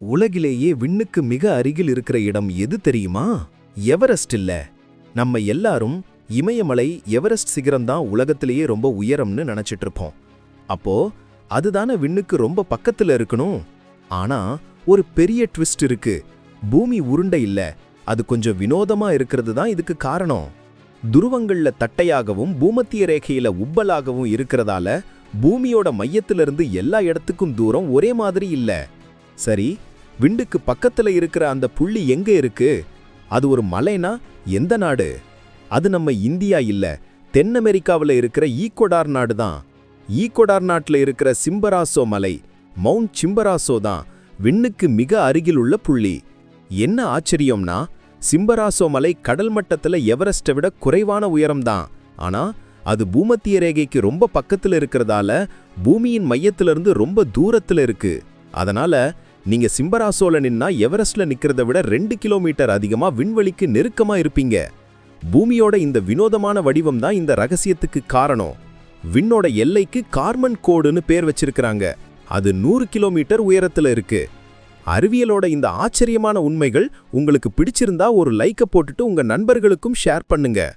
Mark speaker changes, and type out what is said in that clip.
Speaker 1: உலகிலேயே விண்ணுக்கு மிக அருகில் இருக்கிற இடம் எது தெரியுமா? எவரெஸ்ட் இல்ல. நம்ம எல்லாரும் இமயமலை எவரெஸ்ட் சிகரம் தான் உலகத்திலேயே ரொம்ப உயரம்னு நினைச்சிட்டு இருப்போம் அப்போ அதுதானே விண்ணுக்கு ரொம்ப பக்கத்துல இருக்கணும்? ஆனா ஒரு பெரிய ட்விஸ்ட் இருக்கு. பூமி உருண்டை இல்ல. அது கொஞ்சம் வினோதமா இருக்கிறது தான் இதுக்கு காரணம். துருவங்கள்ல தட்டையாகவும் பூமத்திய ரேகையில உப்பலாகவும் இருக்கிறதால பூமியோட மையத்திலிருந்து எல்லா இடத்துக்கும் தூரம் ஒரே மாதிரி இல்ல. சரி விண்டுக்கு பக்கத்துல இருக்கிற அந்த புள்ளி எங்க இருக்கு? அது ஒரு மலைனா எந்த நாடு? அது நம்ம இந்தியா இல்ல தென் அமெரிக்காவில் இருக்கிற ஈக்கொடார் நாடு தான். ஈக்கொடார் நாட்டுல இருக்கிற சிம்பராசோ மலை மவுண்ட் சிம்பராசோ தான் விண்ணுக்கு மிக அருகில் உள்ள புள்ளி. என்ன ஆச்சரியம்னா சிம்பராசோ மலை கடல் மட்டத்தில் எவரெஸ்ட்டை விட குறைவான உயரம்தான் ஆனால் அது பூமத்திய ரேகைக்கு ரொம்ப பக்கத்தில் இருக்கிறதால பூமியின் மையத்திலிருந்து ரொம்ப தூரத்தில் இருக்கு. அதனால நீங்க சிம்பராசோல நின்னா எவரெஸ்ட்ல நிக்கிறத விட ரெண்டு கிலோமீட்டர் அதிகமா விண்வெளிக்கு நெருக்கமா இருப்பீங்க. பூமியோட இந்த வினோதமான வடிவம் தான் இந்த ரகசியத்துக்கு காரணம். விண்ணோட எல்லைக்கு கார்மன் கோடுன்னு பேர் வச்சிருக்கிறாங்க. அது நூறு கிலோமீட்டர் உயரத்துல இருக்கு. அறிவியலோட இந்த ஆச்சரியமான உண்மைகள் உங்களுக்கு பிடிச்சிருந்தா ஒரு லைக்கை போட்டுட்டு உங்க நண்பர்களுக்கும் ஷேர் பண்ணுங்க.